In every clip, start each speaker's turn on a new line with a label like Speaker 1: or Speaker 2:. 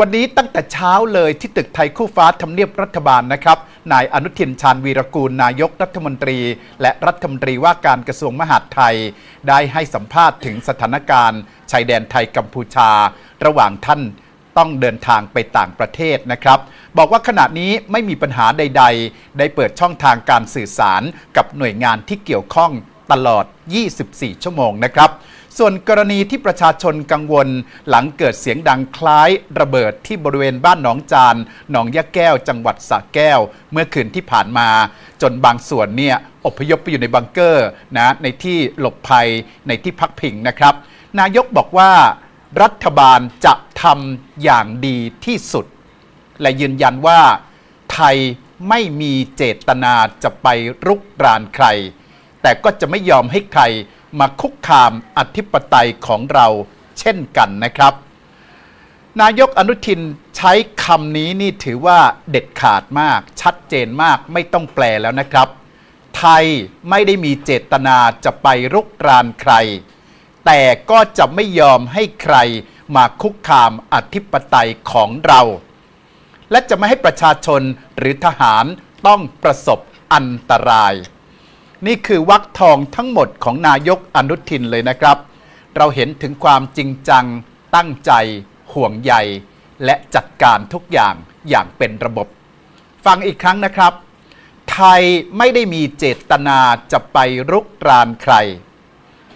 Speaker 1: วันนี้ตั้งแต่เช้าเลยที่ตึกไทยคู่ฟ้าทำเนียบรัฐบาลนะครับ นายอนุทินชาญวีรกูลนายกรัฐมนตรี และรัฐมนตรีว่าการกระทรวงมหาดไทย ได้ให้สัมภาษณ์ถึงสถานการณ์ ชายแดนไทยกัมพูชา ระหว่างท่านต้องเดินทางไปต่างประเทศนะครับ บอกว่าขณะนี้ไม่มีปัญหาใด ๆ ได้เปิดช่องทางการสื่อสารกับหน่วยงานที่เกี่ยวข้องตลอด 24 ชั่วโมงนะครับ ส่วนกรณีที่ประชาชนกังวล หลังเกิดเสียงดังคล้ายระเบิดที่บริเวณบ้านหนองจานหนองยะแก้ว จังหวัดสระแก้ว เมื่อคืนที่ผ่านมา จนบางส่วนเนี่ยอพยพไปอยู่ในบังเกอร์นะในที่หลบภัยในที่พักพิงนะครับ นายกบอกว่ารัฐบาลจะทำอย่างดีที่สุด และยืนยันว่า ไทยไม่มีเจตนาจะไปรุกรานใคร แต่ก็จะไม่ยอมให้ใคร มาคุกคามอธิปไตยของเราเช่นกันนะครับ นายกอนุทินใช้คำนี้นี่ถือว่าเด็ดขาดมาก ชัดเจนมากไม่ต้องแปลแล้วนะครับ ไทยไม่ได้มีเจตนาจะไปรุกรานใคร แต่ก็จะไม่ยอมให้ใครมาคุกคามอธิปไตยของเรา และจะไม่ให้ประชาชนหรือทหารต้องประสบอันตราย นี่คือวักทองทั้งหมดของนายกอนุทินเลยนะครับ เราเห็นถึงความจริงจัง ตั้งใจ ห่วงใย และจัดการทุกอย่างอย่างเป็นระบบ ฟังอีกครั้งนะครับ ไทยไม่ได้มีเจตนาจะไปรุกรานใคร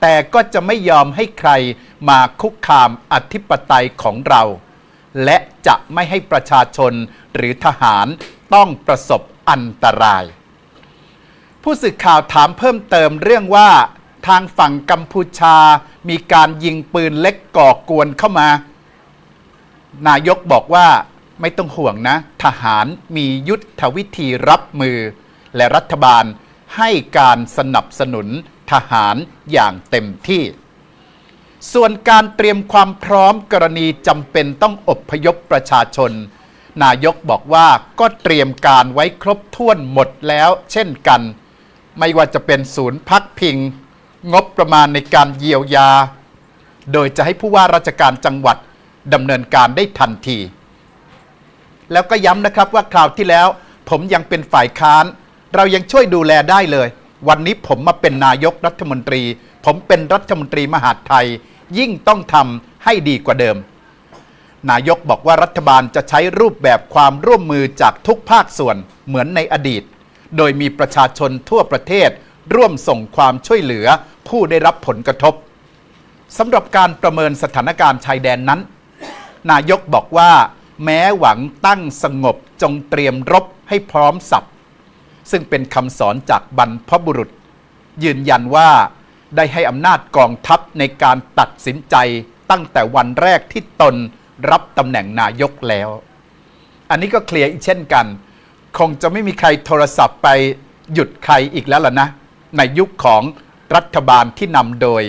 Speaker 1: แต่ก็จะไม่ยอมให้ใครมาคุกคามอธิปไตยของเรา และจะไม่ให้ประชาชนหรือทหารต้องประสบอันตราย ผู้สื่อข่าวถามเพิ่มเติมเรื่องว่า ทางฝั่งกัมพูชา มีการยิงปืนเล็กก่อกวนเข้ามา นายกบอกว่าไม่ต้องห่วงนะ ทหารมียุทธวิธีรับมือ และรัฐบาลให้การสนับสนุนทหารอย่างเต็มที่ ส่วนการเตรียมความพร้อมกรณีจำเป็นต้องอบพยพประชาชน นายกบอกว่าก็เตรียมการไว้ครบถ้วนหมดแล้ว เช่นกัน ไม่ว่าจะเป็นศูนย์พักพิง งบประมาณในการเยียวยา โดยจะให้ผู้ว่าราชการจังหวัดดำเนินการได้ทันที แล้วก็ย้ำนะครับว่าคราวที่แล้ว ผมยังเป็นฝ่ายค้าน เรายังช่วยดูแลได้เลย วันนี้ผมมาเป็นนายกรัฐมนตรี ผมเป็นรัฐมนตรีมหาดไทย ยิ่งต้องทำให้ดีกว่าเดิม นายกบอกว่ารัฐบาลจะใช้รูปแบบความร่วมมือจากทุกภาคส่วนเหมือนในอดีต โดยมีประชาชนทั่วประเทศ ร่วมส่งความช่วยเหลือผู้ได้รับผลกระทบสำหรับการประเมินสถานการณ์ชายแดนนั้น นายกบอกว่า แม้หวังตั้งสงบจงเตรียมรบให้พร้อมสับซึ่งเป็นคำสอนจากบรรพบุรุษ ยืนยันว่าได้ให้อำนาจกองทัพในการตัดสินใจตั้งแต่วันแรกที่ตนรับตำแหน่งนายกแล้ว อันนี้ก็เคลียร์อีกเช่นกัน คงจะไม่มีใครโทรศัพท์ไปหยุดใครอีกแล้วล่ะนะ ในยุคของรัฐบาลที่นำโดย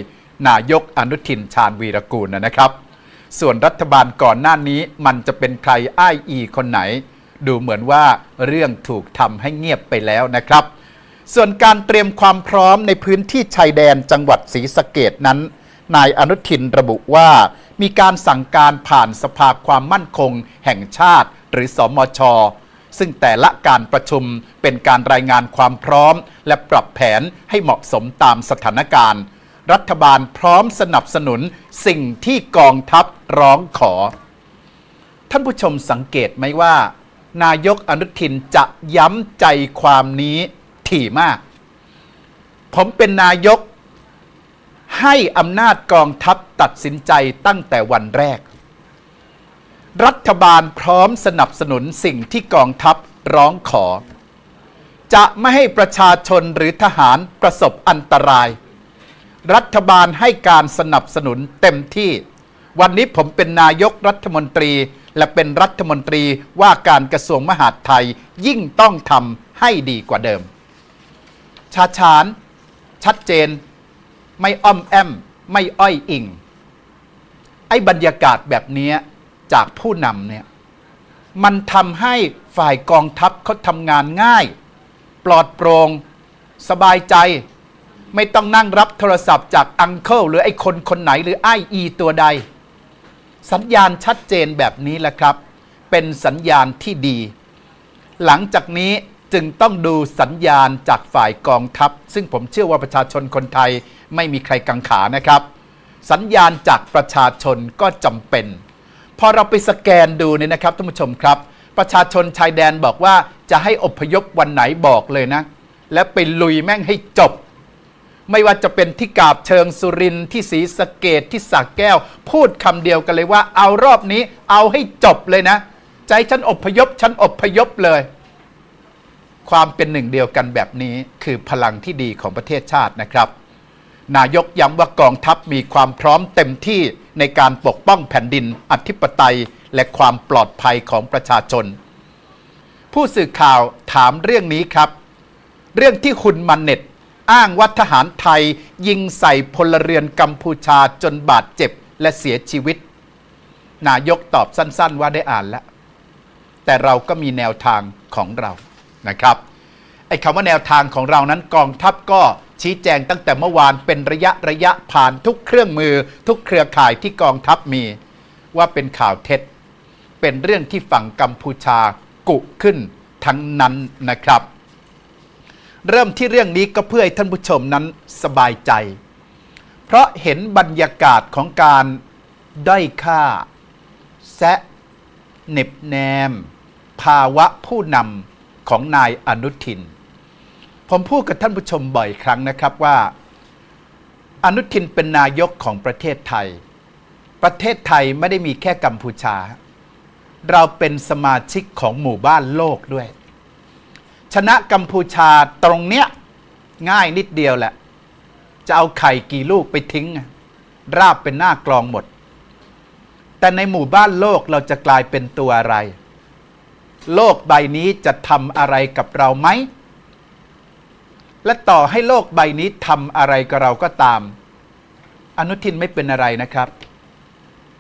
Speaker 1: นายกอนุทินชาญวีรกูลนะครับ ส่วนรัฐบาลก่อนหน้านี้มันจะเป็นใครอ้ายอีคนไหน ดูเหมือนว่าเรื่องถูกทำให้เงียบไปแล้วนะครับ ส่วนการเตรียมความพร้อมในพื้นที่ชายแดนจังหวัดศรีสะเกดนั้น นายอนุทินระบุว่ามีการสั่งการผ่านสภาความมั่นคงแห่งชาติ หรือสอมช ซึ่งแต่ละการประชุมเป็นการรายงานความพร้อม และปรับแผนให้เหมาะสมตามสถานการณ์ รัฐบาลพร้อมสนับสนุนสิ่งที่กองทัพร้องขอ ท่านผู้ชมสังเกตไหมว่า นายกอนุทินจะย้ำใจความนี้ถี่มาก ผมเป็นนายกให้อำนาจกองทัพตัดสินใจตั้งแต่วันแรก รัฐบาลพร้อมสนับสนุนสิ่งที่กองทัพร้องขอ จะไม่ให้ประชาชนหรือทหารประสบอันตราย รัฐบาลให้การสนับสนุนเต็มที่ วันนี้ผมเป็นนายกรัฐมนตรี และเป็นรัฐมนตรีว่าการกระทรวงมหาดไทยยิ่งต้องทำให้ดีกว่าเดิม ชาชาน ชัดเจน ไม่อ้อมแอม ไม่อ้อยอิง ไอ้บรรยากาศแบบนี้ จากผู้นำเนี่ยมันทำให้ฝ่ายกองทัพเขาทำงานง่าย ปลอดโปร่งสบายใจ ไม่ต้องนั่งรับโทรศัพท์จากอังเคิลหรือไอ้คนคนไหนหรือไอ้อีตัวใด สัญญาณชัดเจนแบบนี้แหละครับ เป็นสัญญาณที่ดี หลังจากนี้จึงต้องดูสัญญาณจากฝ่ายกองทัพ ซึ่งผมเชื่อว่าประชาชนคนไทยไม่มีใครกังขานะครับ สัญญาณจากประชาชนก็จำเป็น พอเราไปสแกนดูเนี่ยนะครับท่านผู้ชมครับ ประชาชนชายแดนบอกว่าจะให้อพยพวันไหนบอกเลยนะ และไปลุยแม่งให้จบ ไม่ว่าจะเป็นที่กาบเชิงสุรินที่ศรีสะเกดที่สักแก้ว พูดคำเดียวกันเลยว่า เอารอบนี้เอาให้จบเลยนะ ใจฉันอพยพฉันอพยพเลยความเป็นหนึ่งเดียวกันแบบนี้คือพลังที่ดีของประเทศชาตินะครับ นายกย้ำว่ากองทัพมีความพร้อมเต็มที่ ในการปกป้องแผ่นดิน อธิปไตย และความปลอดภัยของประชาชน ผู้สื่อข่าวถามเรื่องนี้ครับ เรื่องที่คุณมันเน็ต อ้างว่าทหารไทย ยิงใส่พลเรือนกัมพูชาจนบาดเจ็บและเสียชีวิต นายกตอบสั้นๆ ว่าได้อ่านแล้ว แต่เราก็มีแนวทางของเรานะครับไอ้คำว่าแนวทางของเรานั้นกองทัพก็ ชี้แจงตั้งแต่เมื่อวานเป็นระยะระยะผ่านทุกเครื่องมือ ทุกเครือข่ายที่กองทัพมี ว่าเป็นข่าวเท็จ เป็นเรื่องที่ฝั่งกัมพูชากุขึ้นทั้งนั้นนะครับ เริ่มที่เรื่องนี้ก็เพื่อให้ท่านผู้ชมนั้นสบายใจ เพราะเห็นบรรยากาศของการด้อยค่า แซะเน็บแนม ภาวะผู้นำของนายอนุทิน ผมพูดกับท่านผู้ชมบ่อยครั้งนะครับว่า อนุทินเป็นนายกของประเทศไทย ประเทศไทยไม่ได้มีแค่กัมพูชา เราเป็นสมาชิกของหมู่บ้านโลกด้วย ชนะกัมพูชาตรงเนี้ยง่ายนิดเดียวแหละ จะเอาไข่กี่ลูกไปทิ้ง ราบเป็นหน้ากลองหมด แต่ในหมู่บ้านโลกเราจะกลายเป็นตัวอะไร โลกใบนี้จะทำอะไรกับเราไหม และต่อให้โลกใบนี้ทำอะไรกับเราก็ตาม อนุทินไม่เป็นอะไรนะครับ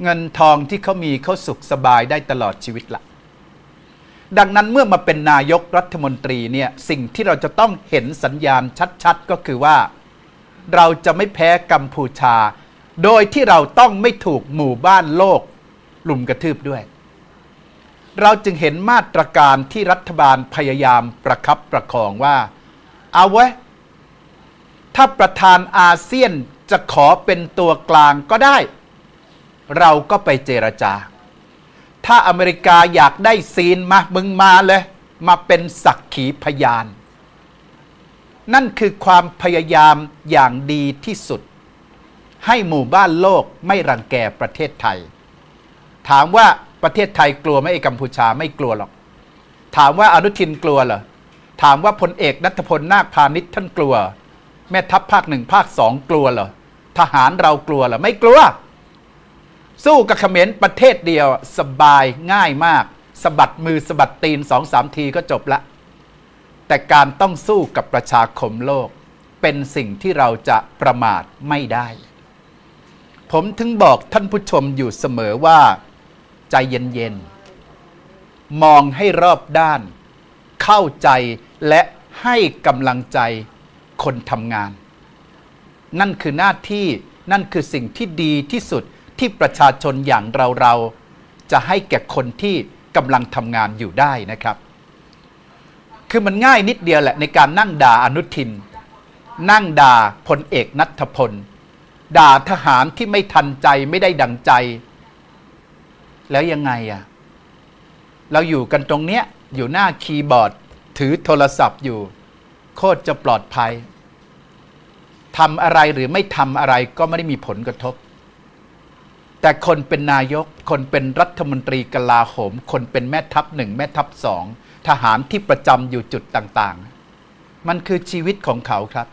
Speaker 1: เงินทองที่เขามีเขาสุขสบายได้ตลอดชีวิตละดังนั้นเมื่อมาเป็นนายกรัฐมนตรีเนี่ยสิ่งที่เราจะต้องเห็นสัญญาณชัดๆ ก็คือว่า เราจะไม่แพ้กัมพูชา โดยที่เราต้องไม่ถูกหมู่บ้านโลกลุมกระทืบด้วย เราจึงเห็นมาตรการที่รัฐบาลพยายามประคับประคองว่า เอาไว้ ถ้าประธานอาเซียนจะขอเป็นตัวกลางก็ได้ เราก็ไปเจรจา ถ้าอเมริกาอยากได้ซีนมามึงมาเลย มาเป็นสักขีพยาน นั่นคือความพยายามอย่างดีที่สุด ให้หมู่บ้านโลกไม่รังแกประเทศไทย ถามว่าประเทศไทยกลัวไหมไอ้กัมพูชาไม่กลัวหรอก ถามว่าอนุทินกลัวเหรอ ถามว่าพลเอกนัทพลนาคพาณิชย์ท่านกลัว แม่ทัพภาคหนึ่งภาคสองกลัวเหรอทหารเรากลัวเหรอไม่กลัว สู้กับเขมรประเทศเดียวสบายง่ายมากสะบัดมือสะบัดตีนสองสามทีก็จบละ แต่การต้องสู้กับประชาคมโลก เป็นสิ่งที่เราจะประมาทไม่ได้ ผมถึงบอกท่านผู้ชมอยู่เสมอว่า ใจเย็นๆ มองให้รอบด้าน เข้าใจ และให้กำลังใจคนทำงาน นั่นคือหน้าที่นั่นคือสิ่งที่ดีที่สุดที่ประชาชนอย่างเราๆจะให้แก่คนที่กำลังทำงานอยู่ได้นะครับ คือมันง่ายนิดเดียวแหละในการนั่งด่าอนุทิน นั่งด่าพลเอกนัทพล ด่าทหารที่ไม่ทันใจไม่ได้ดังใจ แล้วยังไงอะเราอยู่กันตรงเนี้ยอยู่หน้าคีย์บอร์ด ถือโทรศัพท์อยู่ โคตรจะปลอดภัยทำอะไรหรือไม่ทำอะไรก็ไม่ได้มีผลกระทบ แต่คนเป็นนายก คนเป็นรัฐมนตรีกลาโหม คนเป็นแม่ทัพหนึ่งแม่ทัพสองทหารที่ประจำอยู่จุดต่างๆ มันคือชีวิตของเขาครับ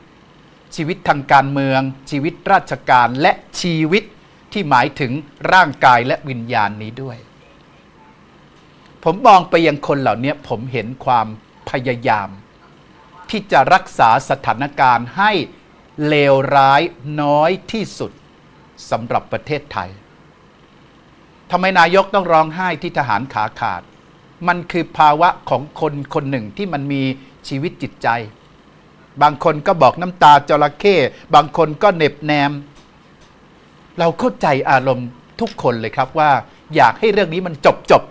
Speaker 1: ชีวิตทางการเมือง ชีวิตราชการและชีวิตที่หมายถึงร่างกายและวิญญาณนี้ด้วย ผมมองไปยังคนเหล่านี้ผมเห็นความ พยายาม ที่จะรักษาสถานการณ์ให้เลวร้ายน้อยที่สุดสำหรับประเทศไทยทำไมนายกต้องร้องไห้ที่ทหารขาขาด มันคือภาวะของคนคนหนึ่งที่มันมีชีวิตจิตใจ บางคนก็บอกน้ำตาจระเข้บางคนก็เหน็บแนม เราเข้าใจอารมณ์ทุกคนเลยครับว่า อยากให้เรื่องนี้มันจบจบ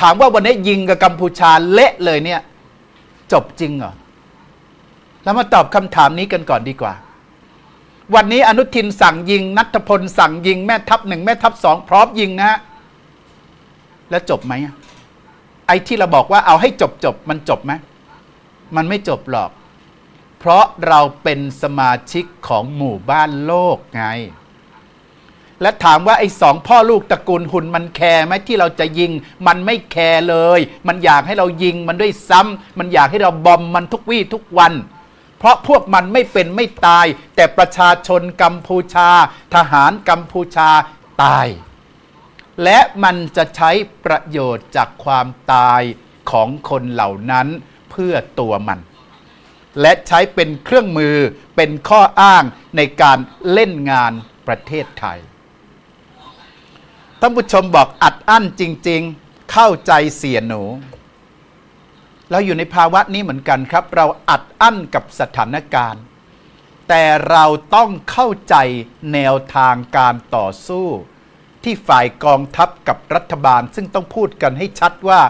Speaker 1: ถามว่าวันนี้ยิงกับกัมพูชาเละเลยเนี่ย จบจริงเหรอแล้วมาตอบคำถามนี้กันก่อนดีกว่า วันนี้อนุทินสั่งยิง นัทพลสั่งยิงแม่ทัพหนึ่งแม่ทัพสองพร้อมยิงนะฮะแล้วจบไหมไอ้ที่เราบอกว่าเอาให้จบจบมันจบไหมมันไม่จบหรอก เพราะเราเป็นสมาชิกของหมู่บ้านโลกไง และถามว่าไอ้สองพ่อลูกตระกูลหุ่นมันแคร์ไหมที่เราจะยิง มันไม่แคร์เลย มันอยากให้เรายิงมันด้วยซ้ำมันอยากให้เราบอมมันทุกวี่ทุกวัน เพราะพวกมันไม่เป็นไม่ตาย แต่ประชาชนกัมพูชา ทหารกัมพูชาตาย และมันจะใช้ประโยชน์จากความตายของคนเหล่านั้นเพื่อตัวมัน และใช้เป็นเครื่องมือเป็นข้ออ้างในการเล่นงานประเทศไทยานผู้ชมบอกอัดอั้นจริง ๆ เข้าใจเสียหนู เราอยู่ในภาวะนี้เหมือนกันครับ เราอัดอั้นกับสถานการณ์ แต่เราต้องเข้าใจแนวทางการต่อสู้ ที่ฝ่ายกองทัพกับรัฐบาล ซึ่งต้องพูดกันให้ชัดว่า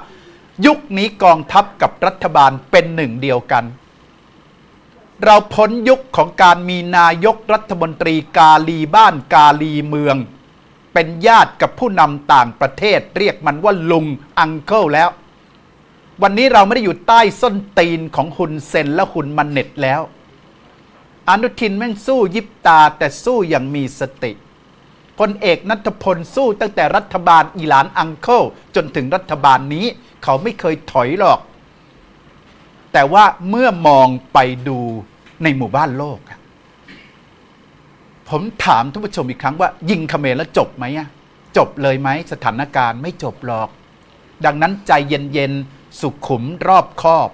Speaker 1: ยุคนี้กองทัพกับรัฐบาลเป็นหนึ่งเดียวกันเราพ้นยุคของการมีนายกรัฐมนตรีกาลีบ้านกาลีเมือง เป็นญาติกับผู้นำต่างประเทศ เรียกมันว่าลุงอังเคิลแล้ว วันนี้เราไม่ได้อยู่ใต้ส้นตีนของหุนเซนและหุนมันเน็ตแล้ว อนุทินแม่งสู้ยิบตาแต่สู้อย่างมีสติพลเอกนัทพลสู้ตั้งแต่รัฐบาลอีหลานอังเคิลจนถึงรัฐบาลนี้ เขาไม่เคยถอยหรอก แต่ว่าเมื่อมองไปดูในหมู่บ้านโลกอะ ผมถามท่านผู้ชมอีกครั้งว่า ยิงเขมรแล้วจบไหมอะจบเลยไหมสถานการณ์ไม่จบหรอก ดังนั้นใจเย็นๆ สุขุมรอบคอบ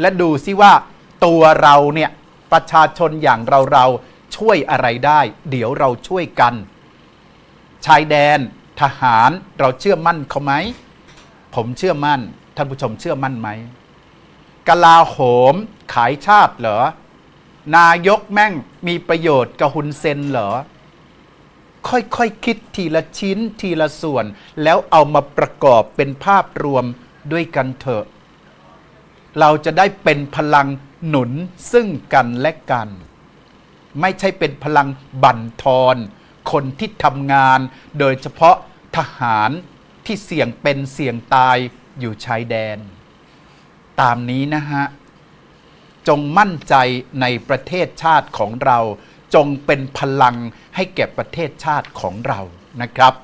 Speaker 1: และดูซิว่าตัวเราเนี่ยประชาชนอย่างเราเราช่วยอะไรได้ เดี๋ยวเราช่วยกัน ชายแดนทหารเราเชื่อมั่นเขาไหม ผมเชื่อมั่น ท่านผู้ชมเชื่อมั่นไหมกลาโหมขายชาติเหรอ นายกแม่งมีประโยชน์กับฮุนเซนเหรอ ค่อยๆคคิดทีละชิ้นทีละส่วน แล้วเอามาประกอบเป็นภาพรวมด้วยกันเถอะ เราจะได้เป็นพลังหนุนซึ่งกันและกัน ไม่ใช่เป็นพลังบั่นทอนคนที่ทำงาน โดยเฉพาะทหารที่เสี่ยงเป็นเสี่ยงตายอยู่ชายแดน ตามนี้นะฮะ จงมั่นใจในประเทศชาติของเรา จงเป็นพลังให้แก่ประเทศชาติของเรานะครับ